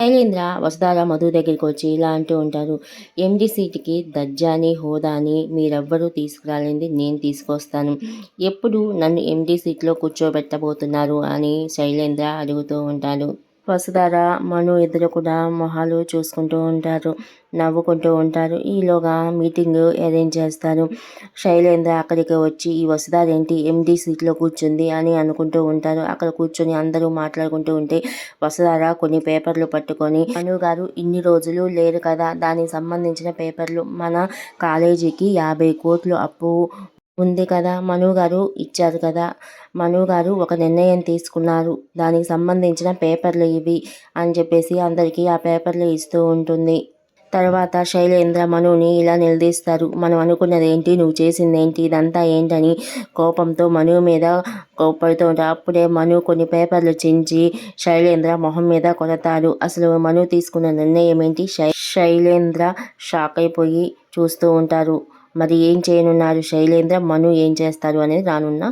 శైలేంద్ర వసుధార మధు దగ్గరికి వచ్చి ఇలా అంటూ ఉంటారు. ఎండి సీటుకి దర్జాని హోదాని మీరెవ్వరూ తీసుకురాలేంది నేను తీసుకొస్తాను. ఎప్పుడు నన్ను ఎండి సీట్లో కూర్చోబెట్టబోతున్నారు అని శైలేంద్ర అడుగుతూ ఉంటాడు. వసుధార మను ఇద్దరు కూడా మొహాలు చూసుకుంటూ ఉంటారు నవ్వుకుంటూ ఉంటారు. ఈలోగా మీటింగ్ అరేంజ్ చేస్తారు. శైలేంద్ర అక్కడికి వచ్చి ఈ వసుధార ఏంటి ఎండి సీట్లో కూర్చుంది అని అనుకుంటూ ఉంటారు. అక్కడ కూర్చొని అందరూ మాట్లాడుకుంటూ ఉంటే వసుధార కొన్ని పేపర్లు పట్టుకొని మను గారు ఇన్ని రోజులు లేరు కదా దానికి సంబంధించిన పేపర్లు మన కాలేజీకి యాభై కోట్లు అప్పు ఉంది కదా? మను గారు ఇచ్చారు కదా? మను గారు ఒక నిర్ణయం తీసుకున్నారు. దానికి సంబంధించిన పేపర్లు ఇవి అని చెప్పేసి అందరికీ ఆ పేపర్లు ఇస్తూ ఉంటుంది. తర్వాత శైలేంద్ర మనుని ఇలా నిలదీస్తారు మనం అనుకున్నది ఏంటి నువ్వు చేసింది ఏంటి ఇదంతా ఏంటని కోపంతో మను మీద కోపడుతూ ఉంటారు అప్పుడే మను కొన్ని పేపర్లు చించి శైలేంద్ర మొహం మీద కొడతారు. అసలు మను తీసుకున్న నిర్ణయం ఏంటి? శై శైలేంద్ర షాక్ అయిపోయి చూస్తూ ఉంటారు. మరి ఏం చేయనున్నారు శైలేంద్ర? మను ఏం చేస్తారు అనేది రానున్న